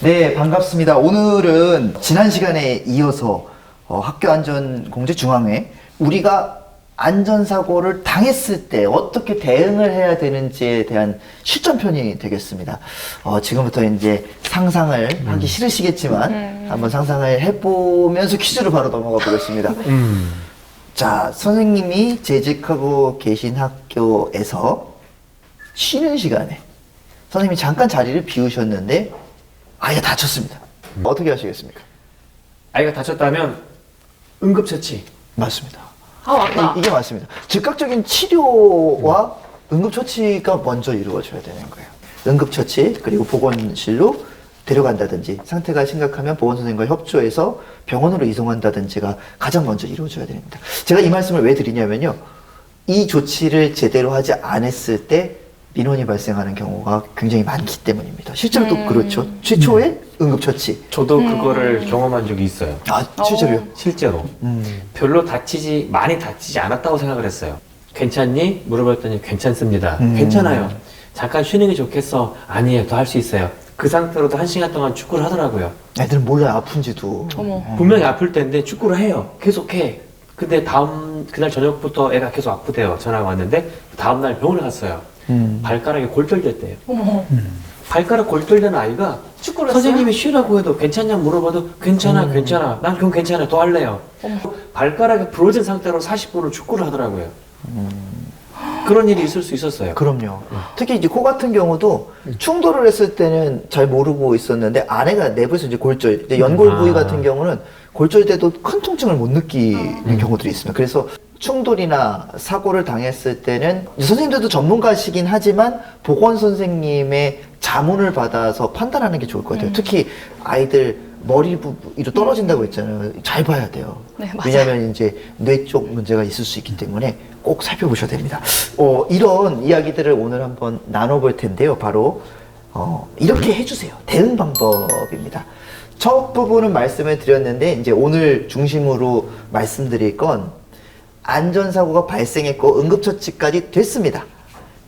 네, 반갑습니다. 오늘은 지난 시간에 이어서 어, 학교 안전 공제 중앙회 우리가 안전사고를 당했을 때 어떻게 대응을 해야 되는지에 대한 실전편이 되겠습니다. 어, 지금부터 이제 상상을 하기 싫으시겠지만 한번 상상을 해보면서 퀴즈로 바로 넘어가 보겠습니다. 자, 선생님이 재직하고 계신 학교에서 쉬는 시간에 선생님이 잠깐 자리를 비우셨는데 아이가 다쳤습니다. 어떻게 하시겠습니까? 아이가 다쳤다면 응급처치. 맞습니다. 아 맞다. 이, 게 맞습니다. 즉각적인 치료와 응급처치가 먼저 이루어져야 되는 거예요. 응급처치 그리고 보건실로 데려간다든지 상태가 심각하면 보건 선생님과 협조해서 병원으로 이송한다든지가 가장 먼저 이루어져야 됩니다. 제가 이 말씀을 왜 드리냐면요. 이 조치를 제대로 하지 않았을 때 민원이 발생하는 경우가 굉장히 많기 때문입니다. 실제로 또 그렇죠. 최초의 응급처치. 저도 그거를 경험한 적이 있어요. 아, 실제로요? 실제로. 별로 다치지, 많이 다치지 않았다고 생각을 했어요. 괜찮니? 물어봤더니 괜찮습니다. 음. 괜찮아요. 잠깐 쉬는 게 좋겠어. 아니에요. 더 할 수 있어요. 그 상태로도 한 시간 동안 축구를 하더라고요. 애들은 몰라요, 아픈지도. 어머. 분명히 아플 텐데 축구를 해요. 계속 해. 근데 다음, 그날 저녁부터 애가 계속 아프대요. 전화가 왔는데, 다음 날 병원에 갔어요. 음. 발가락에 골절됐대요. 어머. 발가락 골절된 아이가 축구를 했어요? 선생님이 쉬라고 해도 괜찮냐 물어봐도 괜찮아 괜찮아 난 그럼 괜찮아 더 할래요 발가락이 부러진 상태로 40분을 축구를 하더라고요 그런 일이 있을 수 있었어요 그럼요. 특히 이제 코 같은 경우도 충돌을 했을 때는 잘 모르고 있었는데 아내가 내부에서 이제 골절, 이제 연골 부위 아. 같은 경우는 골절돼도 큰 통증을 못 느끼는 경우들이 있습니다. 그래서 충돌이나 사고를 당했을 때는 선생님들도 전문가시긴 하지만 보건 선생님의 자문을 받아서 판단하는 게 좋을 것 같아요. 특히 아이들 머리 부 위로 떨어진다고 했잖아요. 잘 봐야 돼요. 네, 맞아요. 왜냐하면 이제 뇌 쪽 문제가 있을 수 있기 때문에 꼭 살펴보셔야 됩니다. 어, 이런 이야기들을 오늘 한번 나눠볼 텐데요. 바로 어, 이렇게 해주세요. 대응 방법입니다. 첫 부분은 말씀을 드렸는데 이제 오늘 중심으로 말씀드릴 건 안전사고가 발생했고 응급처치까지 됐습니다.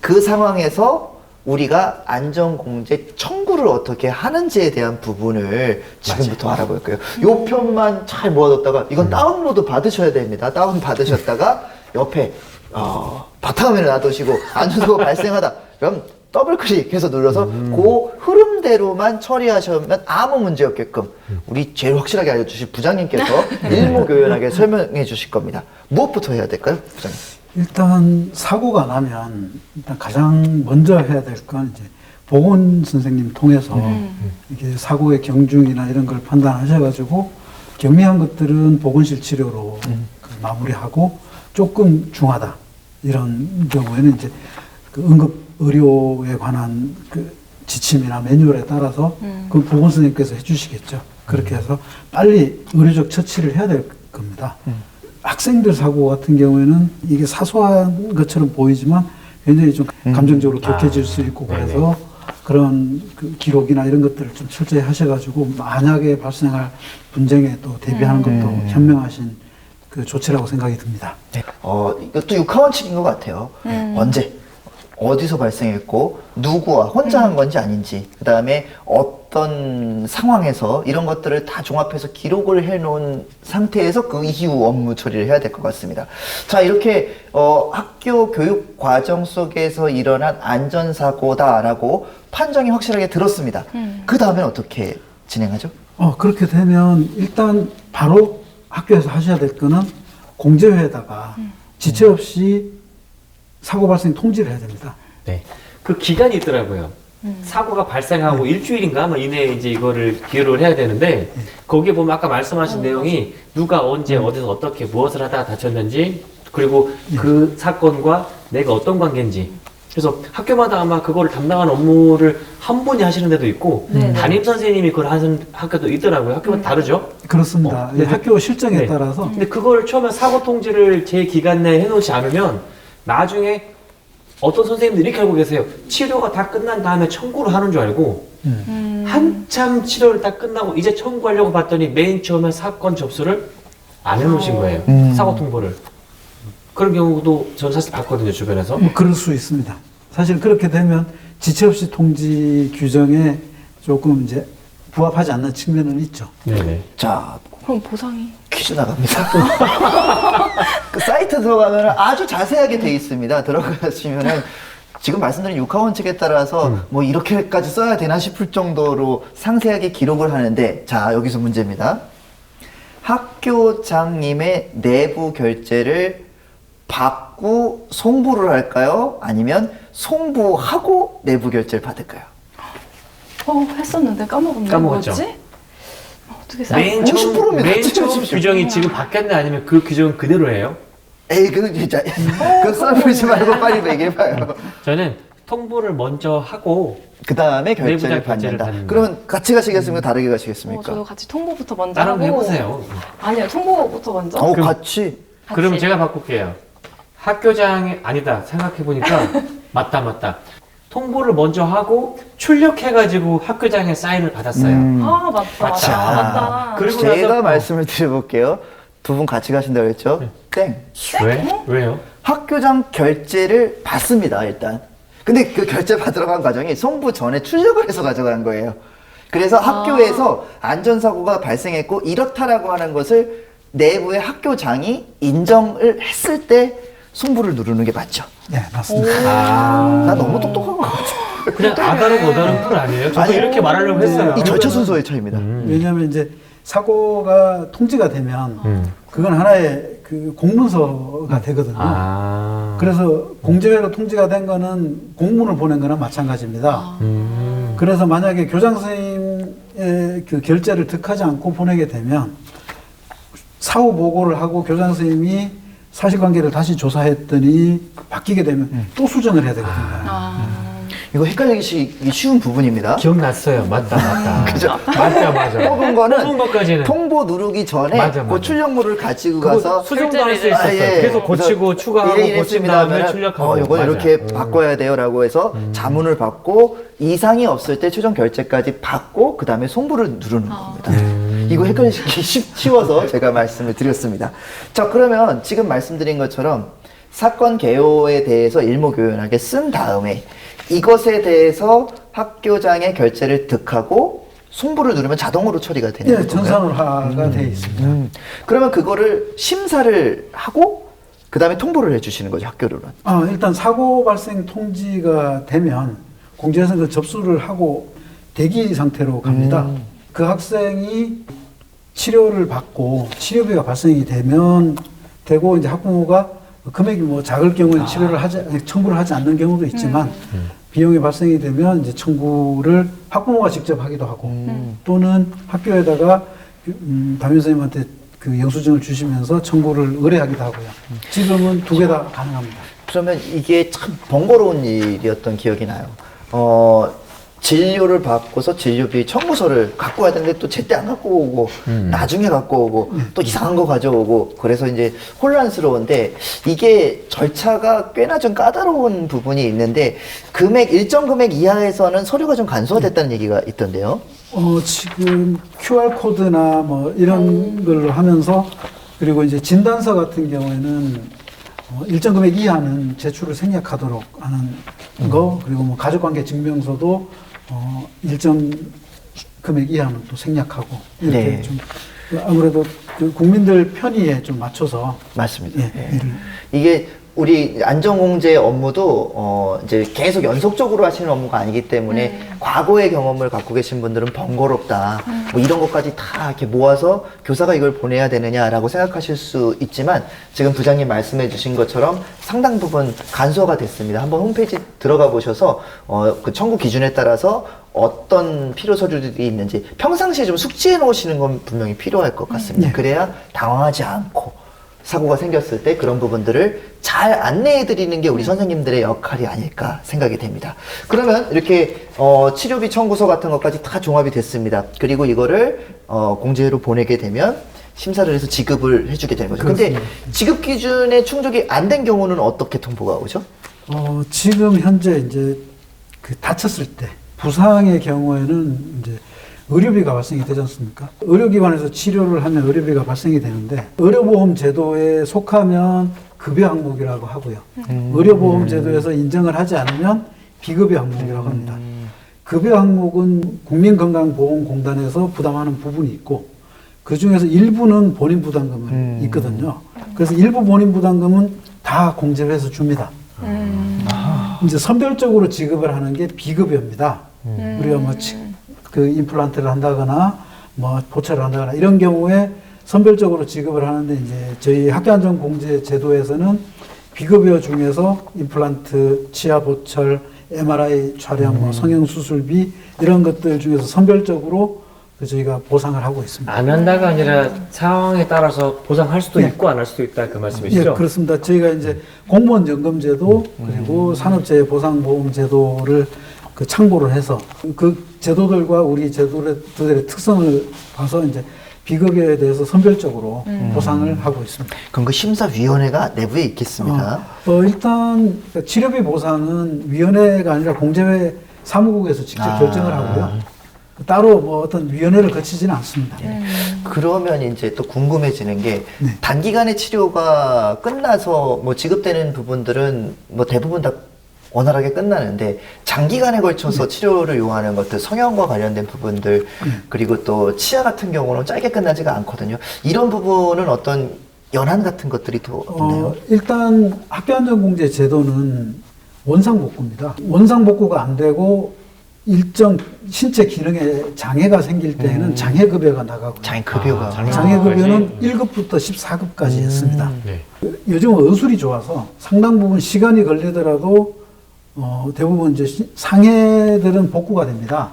그 상황에서 우리가 안전공제 청구를 어떻게 하는지에 대한 부분을 지금부터 알아볼 거예요. 요 편만 잘 모아뒀다가 이건 다운로드 받으셔야 됩니다. 다운 받으셨다가 옆에 어, 바탕화면을 놔두시고 안전사고가 발생하다. 그럼 더블 클릭해서 눌러서 그 흐름대로만 처리하시면 아무 문제 없게끔 우리 제일 확실하게 알려주실 부장님께서 일목요연하게 설명해 주실 겁니다. 무엇부터 해야 될까요, 부장님? 일단 사고가 나면 일단 가장 먼저 해야 될 건 이제 보건 선생님 통해서 이게 사고의 경중이나 이런 걸 판단하셔가지고 경미한 것들은 보건실 치료로 그 마무리하고 조금 중하다. 이런 경우에는 이제 그 응급 의료에 관한 그 지침이나 매뉴얼에 따라서 그 보건 선생님께서 해주시겠죠. 그렇게 해서 빨리 의료적 처치를 해야 될 겁니다. 학생들 사고 같은 경우에는 이게 사소한 것처럼 보이지만 굉장히 좀 감정적으로 격해질 아, 수 있고 네네. 그래서 그런 그 기록이나 이런 것들을 좀 철저히 하셔가지고 만약에 발생할 분쟁에 또 대비하는 것도 현명하신 그 조치라고 생각이 듭니다. 어, 이것도 육하원칙인 것 같아요. 언제, 어디서 발생했고, 누구와 혼자 한 건지 아닌지, 그 다음에 어떤 상황에서 이런 것들을 다 종합해서 기록을 해놓은 상태에서 그 이후 업무 처리를 해야 될 것 같습니다. 자, 이렇게, 어, 학교 교육 과정 속에서 일어난 안전사고다라고 판정이 확실하게 들었습니다. 그 다음엔 어떻게 진행하죠? 어, 그렇게 되면 일단 바로 학교에서 하셔야 될 거는 공제회에다가 지체 없이 사고 발생 통지를 해야 됩니다. 네. 그 기간이 있더라고요. 사고가 발생하고 일주일인가? 뭐 이내에 이제 이거를 기록을 해야 되는데 거기에 보면 아까 말씀하신 내용이 누가 언제 어디서 어떻게 무엇을 하다가 다쳤는지 그리고 그 사건과 내가 어떤 관계인지 그래서 학교마다 아마 그거를 담당하는 업무를 한 분이 하시는 데도 있고 네네. 담임 선생님이 그걸 하는 학교도 있더라고요 학교마다 다르죠 그렇습니다. 어, 예, 네. 학교 실정에 네. 따라서 근데 그걸 처음에 사고 통지를 제 기간 내에 해놓지 않으면 나중에 어떤 선생님들이 이렇게 알고 계세요. 치료가 다 끝난 다음에 청구를 하는 줄 알고 음, 한참 치료를 다 끝나고 이제 청구하려고 봤더니 맨 처음에 사건 접수를 안 해놓으신 거예요. 음. 사고 통보를. 그런 경우도 전 사실 봤거든요 주변에서. 뭐 그럴 수 있습니다. 사실 그렇게 되면 지체 없이 통지 규정에 조금 이제 부합하지 않는 측면은 있죠. 네네. 자, 그럼 보상이 퀴즈 나갑니다. 그 사이트 들어가면 아주 자세하게 돼 있습니다. 들어가시면은 지금 말씀드린 육하원 책에 따라서 뭐 이렇게까지 써야 되나 싶을 정도로 상세하게 기록을 하는데 자 여기서 문제입니다. 학교장님의 내부 결제를 받고 송부를 할까요? 아니면 송부하고 내부 결제를 받을까요? 어 했었는데 까먹었네. 까먹었죠. 뭐였지? 어, 어떻게 써? 맨50% 처음 입니다. 맨 처음. 규정이 지금 바뀌었나 아니면 그 규정은 그대로예요? 에이 그 진짜 그 써보지 말고 빨리 얘기해봐요. 저는 통보를 먼저 하고 그 다음에 결제를 내부자 결제를 받는다. 받는다. 그러면 같이 가시겠습니까? 다르게 어, 가시겠습니까? 저도 같이 통보부터 먼저 따로 하고. 해보세요. 아니요, 통보부터 먼저. 어, 그럼- 같이. 그럼 같이. 제가 바꿀게요. 학교장이 아니다 생각해 보니까 맞다 맞다. 통보를 먼저 하고 출력해가지고 학교장에 사인을 받았어요. 음. 아 맞다 맞다 맞죠. 맞다. 그리고 제가 나서- 말씀을 드려볼게요. 두 분 같이 가신다고 했죠? 네. 땡. 왜? 왜요? 학교장 결제를 받습니다, 일단. 근데 그 결제 받으러 간 과정이 송부 전에 출력을 해서 가져간 거예요. 그래서 학교에서 안전사고가 발생했고 이렇다라고 하는 것을 내부의 학교장이 인정을 했을 때 송부를 누르는 게 맞죠. 네, 맞습니다. 아, 나 너무 똑똑한 것 같아. 그냥 아다르고 어다른 풀 아니에요? 저도 아니, 이렇게 말하려고 했어요. 이 절차 순서의 차이입니다. 음. 왜냐하면 이제 사고가 통지가 되면 음. 그건 하나의 그 공문서가 되거든요. 아. 그래서 공제회로 통지가 된 거는 공문을 보낸 거나 마찬가지입니다. 아. 음. 그래서 만약에 교장 선생님의 그 결제를 득하지 않고 보내게 되면 사후 보고를 하고 교장 선생님이 사실관계를 다시 조사했더니 바뀌게 되면 또 수정을 해야 되거든요. 아. 이거 헷갈리기 쉬운 부분입니다. 기억났어요. 맞다, 맞다. 그죠? 맞다, 맞아. 뽑은 거는 뽑은 것까지는. 통보 누르기 전에 맞아, 그 맞아. 출력물을 가지고 가서 수정도 할 수 있었어요. 아, 예. 계속 고치고 추가하고 이래 고친 이랬습니다 다음에 하면은 출력하고. 어, 맞아요. 이렇게 음. 바꿔야 돼요라고 해서 자문을 받고 이상이 없을 때 최종 결제까지 받고 그 다음에 송부를 누르는 아. 겁니다. 이거 헷갈리기 쉽- 쉬워서 제가 말씀을 드렸습니다. 자 그러면 지금 말씀드린 것처럼 사건 개요에 대해서 일목요연하게 쓴 다음에 이것에 대해서 학교장의 결제를 득하고 송부를 누르면 자동으로 처리가 되는 예, 건가요? 전산화가 되어 있습니다. 음. 그러면 그거를 심사를 하고 그 다음에 통보를 해주시는 거죠 학교로는. 아, 일단 사고 발생 통지가 되면 그 접수를 하고 대기 상태로 갑니다. 음. 그 학생이 치료를 받고 치료비가 발생이 되면 되고 이제 학부모가 금액이 뭐 작을 경우에 치료를 하지 아니, 청구를 하지 않는 경우도 있지만 비용이 발생이 되면 이제 청구를 학부모가 직접 하기도 하고 음. 또는 학교에다가 음, 담임 선생님한테 그 영수증을 주시면서 청구를 의뢰하기도 하고요. 지금은 두 개 다 가능합니다. 그러면 이게 참 번거로운 일이었던 기억이 나요. 어, 진료를 받고서 진료비 청구서를 갖고 와야 되는데 또 제때 안 갖고 오고 나중에 갖고 오고 또 이상한 거 가져오고 그래서 이제 혼란스러운데 이게 절차가 꽤나 좀 까다로운 부분이 있는데 금액 일정 금액 이하에서는 서류가 좀 간소화됐다는 얘기가 있던데요. 어, 지금 QR 코드나 뭐 이런 걸로 하면서 그리고 이제 진단서 같은 경우에는 어, 일정 금액 이하는 제출을 생략하도록 하는 거 그리고 뭐 가족관계 증명서도 어, 일정 금액 이하는 또 생략하고 이렇게 네. 좀 아무래도 그 국민들 편의에 좀 맞춰서 맞습니다. 예, 예. 이게 우리 안전공제 업무도 어 이제 계속 연속적으로 하시는 업무가 아니기 때문에 과거의 경험을 갖고 계신 분들은 번거롭다 뭐 이런 것까지 다 이렇게 모아서 교사가 이걸 보내야 되느냐라고 생각하실 수 있지만 지금 부장님 말씀해 주신 것처럼 상당 부분 간소화가 됐습니다. 한번 홈페이지 들어가 보셔서 어 그 청구 기준에 따라서 어떤 필요 서류들이 있는지 평상시에 좀 숙지해 놓으시는 건 분명히 필요할 것 같습니다. 네. 그래야 당황하지 않고 사고가 생겼을 때 그런 부분들을 잘 안내해 드리는 게 우리 선생님들의 역할이 아닐까 생각이 됩니다. 그러면 이렇게 어, 치료비 청구서 같은 것까지 다 종합이 됐습니다. 그리고 이거를 어, 공제로 보내게 되면 심사를 해서 지급을 해주게 되는 거죠. 근데 지급 기준에 충족이 안 된 경우는 어떻게 통보가 오죠? 어, 지금 현재 이제 그 다쳤을 때 부상의 경우에는 이제 의료비가 발생이 되지 않습니까? 의료기관에서 치료를 하면 의료비가 발생이 되는데 의료보험 제도에 속하면 급여 항목이라고 하고요. 의료보험 제도에서 인정을 하지 않으면 비급여 항목이라고 합니다. 급여 항목은 국민건강보험공단에서 부담하는 부분이 있고 그 중에서 일부는 본인 부담금은 있거든요. 그래서 일부 본인 부담금은 다 공제를 해서 줍니다. 음. 이제 선별적으로 지급을 하는 게 비급여입니다. 우리가 뭐 그 임플란트를 한다거나 뭐 보철을 한다거나 이런 경우에 선별적으로 지급을 하는데 이제 저희 학교안전 공제 제도에서는 비급여 중에서 임플란트, 치아 보철, MRI 촬영, 뭐 성형 수술비 이런 것들 중에서 선별적으로 그 저희가 보상을 하고 있습니다. 안 한다가 아니라 상황에 따라서 보상할 수도 네. 있고 안 할 수도 있다 그 예, 말씀이시죠? 그렇습니다. 저희가 이제 공무원 연금제도 그리고 산업재해 보상보험제도를 그 참고를 해서 그 제도들과 우리 제도들의 특성을 봐서 이제 비급여에 대해서 선별적으로 보상을 하고 있습니다. 그럼 그 심사위원회가 내부에 있겠습니다. 어, 어, 일단 치료비 보상은 위원회가 아니라 공제회 사무국에서 직접 아. 결정을 하고요. 따로 뭐 어떤 위원회를 거치지는 않습니다. 그러면 이제 또 궁금해지는 게 네. 단기간의 치료가 끝나서 뭐 지급되는 부분들은 뭐 대부분 다 원활하게 끝나는데 장기간에 걸쳐서 치료를 요하는 것들 성형과 관련된 부분들 그리고 또 치아 같은 경우는 짧게 끝나지가 않거든요. 이런 부분은 어떤 연한 같은 것들이 더 있나요? 어, 일단 학교 안전공제 제도는 원상복구입니다. 원상복구가 안 되고 일정 신체 기능에 장애가 생길 때에는 장애 급여가 나가고 장애 급여가 아, 장애- 장애 급여는 음. 1급부터 14급까지 했습니다. 네. 요즘은 의술이 좋아서 상당 부분 시간이 걸리더라도 어, 대부분 이제 시- 상해들은 복구가 됩니다.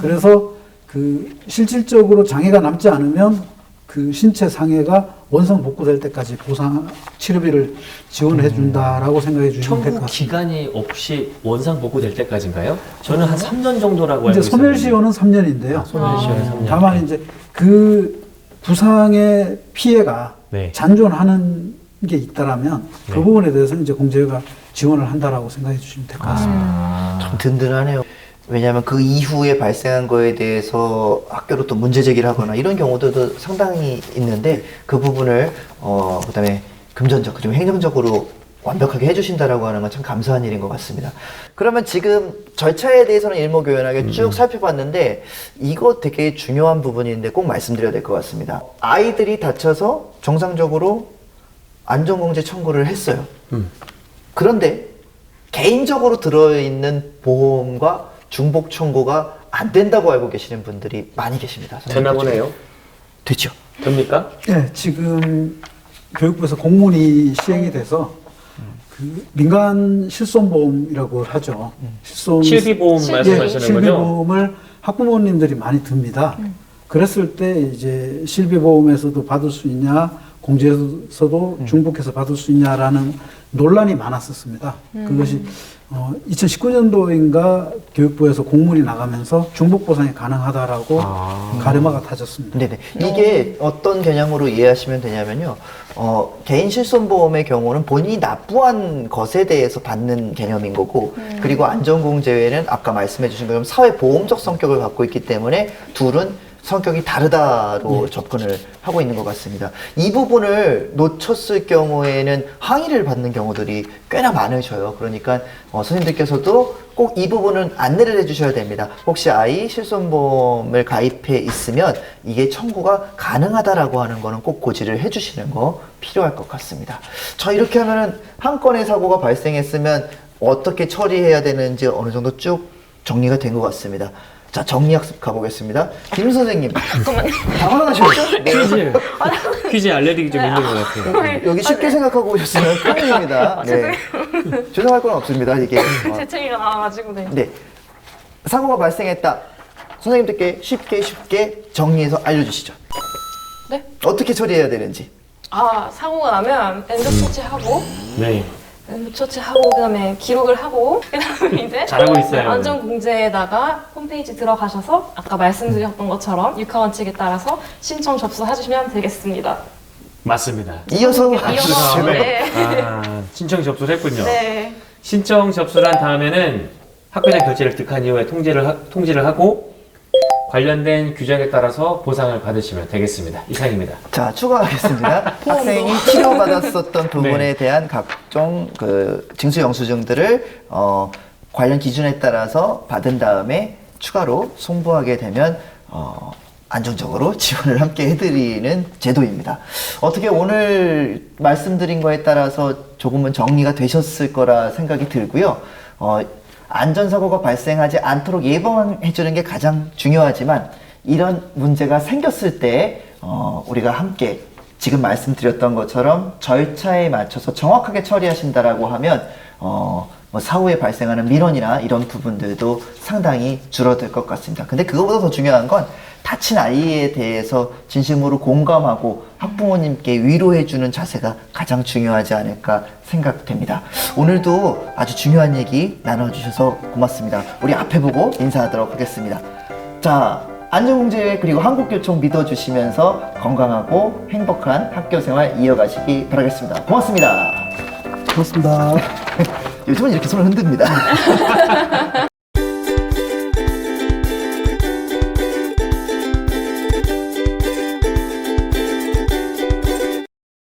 그래서 그 실질적으로 장애가 남지 않으면 그 신체 상해가 원상 복구될 때까지 보상 치료비를 지원해 준다라고 생각해 주시면 될 것 청구 같습니다. 기간이 없이 원상 복구될 때까지인가요? 저는 한 3년 정도라고 알고 이제 있었는데. 소멸시효는 3년인데요. 소멸시효는 아. 3년. 다만 이제 그 부상의 피해가 네. 잔존하는 게 있다라면 네. 그 부분에 대해서는 이제 공제가 지원을 한다라고 생각해 주시면 될 것 같습니다. 아. 참 든든하네요. 왜냐하면 그 이후에 발생한 거에 대해서 학교로 또 문제 제기를 하거나 이런 경우들도 상당히 있는데 그 부분을 어 그다음에 금전적 그리고 행정적으로 완벽하게 해주신다라고 하는 건 참 감사한 일인 것 같습니다. 그러면 지금 절차에 대해서는 일목요연하게 쭉 살펴봤는데 이거 되게 중요한 부분인데 꼭 말씀드려야 될 것 같습니다. 아이들이 다쳐서 정상적으로 안전공제 청구를 했어요. 음. 그런데 개인적으로 들어있는 보험과 중복 청구가 안 된다고 알고 계시는 분들이 많이 계십니다. 되나 보네요. 되죠. 됩니까? 네, 지금 교육부에서 공문이 시행이 돼서 그 민간 실손보험이라고 하죠. 실손 실비보험 실비. 말씀하시는 거죠? 실비보험을 학부모님들이 많이 듭니다. 그랬을 때 이제 실비보험에서도 받을 수 있냐, 공제에서도 중복해서 받을 수 있냐라는 논란이 많았었습니다. 그것이 어, 2019년도인가 교육부에서 공문이 나가면서 중복 보상이 가능하다라고 아. 가르마가 타졌습니다. 네네. 이게 어떤 개념으로 이해하시면 되냐면요. 어, 개인 실손보험의 경우는 본인이 납부한 것에 대해서 받는 개념인 거고, 그리고 안전공제회는 아까 말씀해 주신 것처럼 사회보험적 성격을 갖고 있기 때문에 둘은 성격이 다르다로 접근을 하고 있는 것 같습니다. 이 부분을 놓쳤을 경우에는 항의를 받는 경우들이 꽤나 많으셔요. 그러니까 어, 선생님들께서도 꼭 이 부분은 안내를 해주셔야 됩니다. 혹시 아이 실손보험을 가입해 있으면 이게 청구가 가능하다라고 하는 거는 꼭 고지를 해주시는 거 필요할 것 같습니다. 저 이렇게 하면은 한 건의 사고가 발생했으면 어떻게 처리해야 되는지 어느 정도 쭉 정리가 된 것 같습니다. 자, 정리학습 가보겠습니다. 김 선생님. 잠깐만요. 당황하셨죠? 네. 퀴즈. 퀴즈 알레르기 좀 있는 것 같아요. 여기 쉽게 생각하고 오셨으면 큰일입니다. 네. 죄송할 건 없습니다. 이게. 어, 재채기가 나와가지고 네. 네. 사고가 발생했다. 선생님들께 쉽게 쉽게 정리해서 알려주시죠. 네? 어떻게 처리해야 되는지. 아 사고가 나면 엔드 처치하고 네. 엔드 처치하고 그다음에 기록을 하고 그다음에 이제 잘하고 있어요. 안전 공제에다가 홈페이지 들어가셔서 아까 말씀드렸던 것처럼 육하 원칙에 따라서 신청 접수해주시면 되겠습니다. 맞습니다. 이어서 이어서 제발. 네. 아, 신청 접수를 했군요. 네. 신청 접수를 한 다음에는 학교장 결제를 득한 이후에 통지를, 하, 통지를 하고 관련된 규정에 따라서 보상을 받으시면 되겠습니다. 이상입니다. 자, 추가하겠습니다. 학생이 치료받았었던 부분에 네. 대한 각종 그 징수 영수증들을 어, 관련 기준에 따라서 받은 다음에 추가로 송부하게 되면 어, 안정적으로 지원을 함께 해드리는 제도입니다. 어떻게 오늘 말씀드린 거에 따라서 조금은 정리가 되셨을 거라 생각이 들고요. 어, 안전사고가 발생하지 않도록 예방해 주는 게 가장 중요하지만 이런 문제가 생겼을 때 어, 우리가 함께 지금 말씀드렸던 것처럼 절차에 맞춰서 정확하게 처리하신다라고 하면 어, 뭐 사후에 발생하는 민원이나 이런 부분들도 상당히 줄어들 것 같습니다. 근데 그거보다 더 중요한 건 다친 아이에 대해서 진심으로 공감하고 학부모님께 위로해주는 자세가 가장 중요하지 않을까 생각됩니다. 오늘도 아주 중요한 얘기 나눠주셔서 고맙습니다. 우리 앞에 보고 인사하도록 하겠습니다. 자, 안전공제 그리고 한국교총 믿어주시면서 건강하고 행복한 학교생활 이어가시기 바라겠습니다. 고맙습니다. 그렇습니다. 요즘은 이렇게 손을 흔듭니다.